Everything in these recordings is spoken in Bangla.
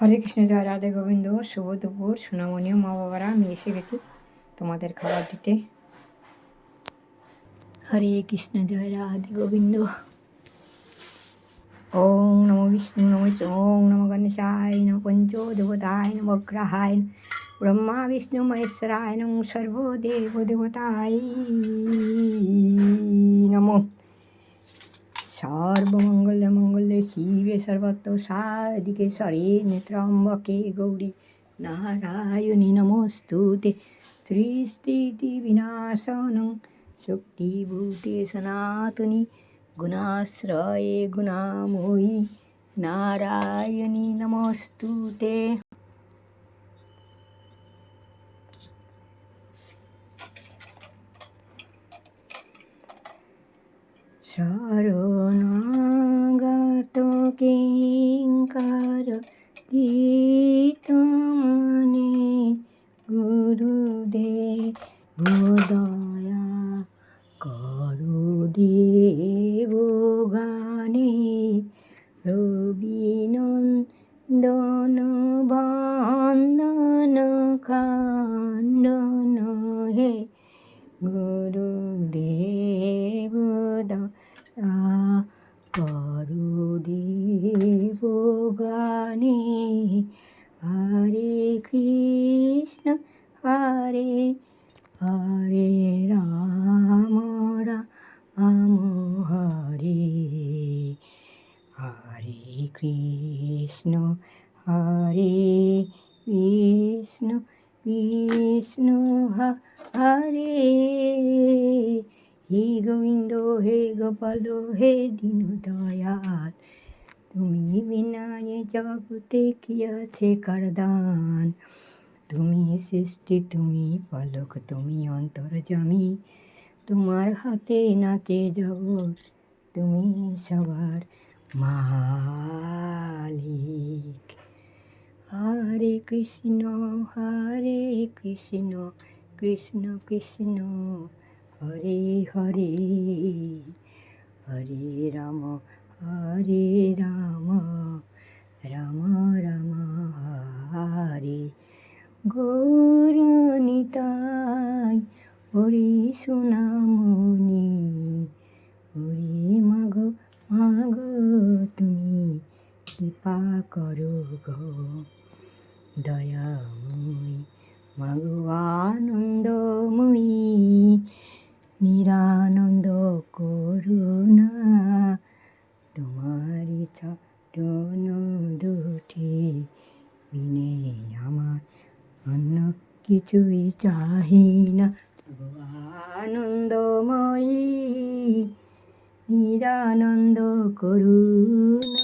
হরে কৃষ্ণ জয় রাধে গোবিন্দ শুভ দুপুর সোনামণি মা বাবারা আমি এসে গেছি তোমাদের খাবার দিতে। হরে কৃষ্ণ জয় রাধে গোবিন্দ। ওং নমো বিষ্ণু নমো ওং নমো গণেশায় নম পঞ্চো দেবতায় নম গ্রহায় ব্রহ্মা বিষ্ণু মহেশ্বরায় নম সর্বদেব দেবতায় নমো। সর্বমঙ্গল মঙ্গলে শিবে সর্বত্র সাদিকে স্বরে নেত্রম্বকে গৌরী নারায়ণী নমস্তুতে সৃষ্টিতি বিনাশনং শক্তিভূতে সনাতনী গুণাশ্রয়ে গুণাময়ী নারায়ণী নমস্তুতে শরণাগত গীতমনে গুরুদেব দয়া করু দেব গানে রবিনন্দন বন্দন খণ্ডন গানে হরে কৃষ্ণ, হরে হরে রাম রাম, হরে। হরে কৃষ্ণ হরে কৃষ্ণ কৃষ্ণ, হরে। হে গোবিন্দ, হে গোপাল, হে দীন দয়াল তুমি বিনা এ জগতে কি আছে কারদান? তুমি সৃষ্টি, তুমি পালক, তুমি অন্তর্জামী তোমার হাতে নাতে জগৎ, তুমি সবার মালিক। হরে কৃষ্ণ হরে কৃষ্ণ কৃষ্ণ কৃষ্ণ, হরে হরে। হরে রাম হরে রাম রাম রাম, হরে। গৌরনিতাই হরি সোনামণি হরি মাগো মাগো তুমি কৃপা করো গো। দয়াময়ী মাগো আনন্দময়ী, নিরানন্দ দুটি মিনে আমার অন্য কিছুই চাহি না। আনন্দময়ী নিরানন্দ করুণা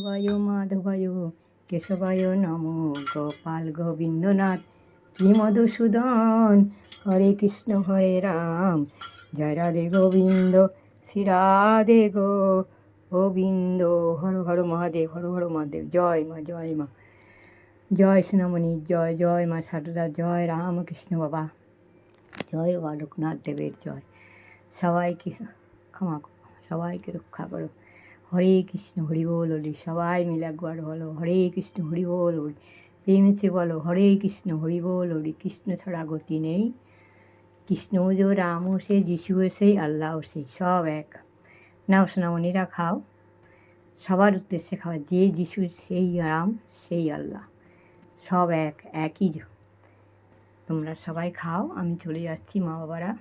যাদবায় মাধবায়। কেশবায় নম গোপাল গোবিন্দনাথ। শ্রী মধুসূদন হরে কৃষ্ণ, হরে রাম। জয় রাধে গোবিন্দ, শ্রী রাধে গো গোবিন্দ। হর হর মহাদেব, হর হর মহাদেব। জয় মা জয় মা। জয় সোনামণি, জয় জয় মা সারদা, জয় রামকৃষ্ণ বাবা। জয় বা লোকনাথ দেবের জয়। সবাইকে ক্ষমা সবাইকে রক্ষা করো। হরে কৃষ্ণ, হরি বল হরি সবাই মিলে একবার বলো, হরে কৃষ্ণ, হরি বল হরি প্রেমেছে বলো, হরে কৃষ্ণ, হরি বল হরি কৃষ্ণ ছাড়া গতি নেই। কৃষ্ণ যে রামও সে যিশুও সেই আল্লাহও সেই সব এক। নাও সোনামণিরা খাও। সবার উদ্দেশ্যে খাওয়া যে যিশু, সেই রাম, সেই আল্লাহ, সব এক, একই তোমরা সবাই খাও, আমি চলে যাচ্ছি মা বাবারা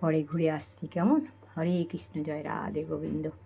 পরে ঘুরে আসছি, কেমন? হরে কৃষ্ণ, জয় রাধে গোবিন্দ।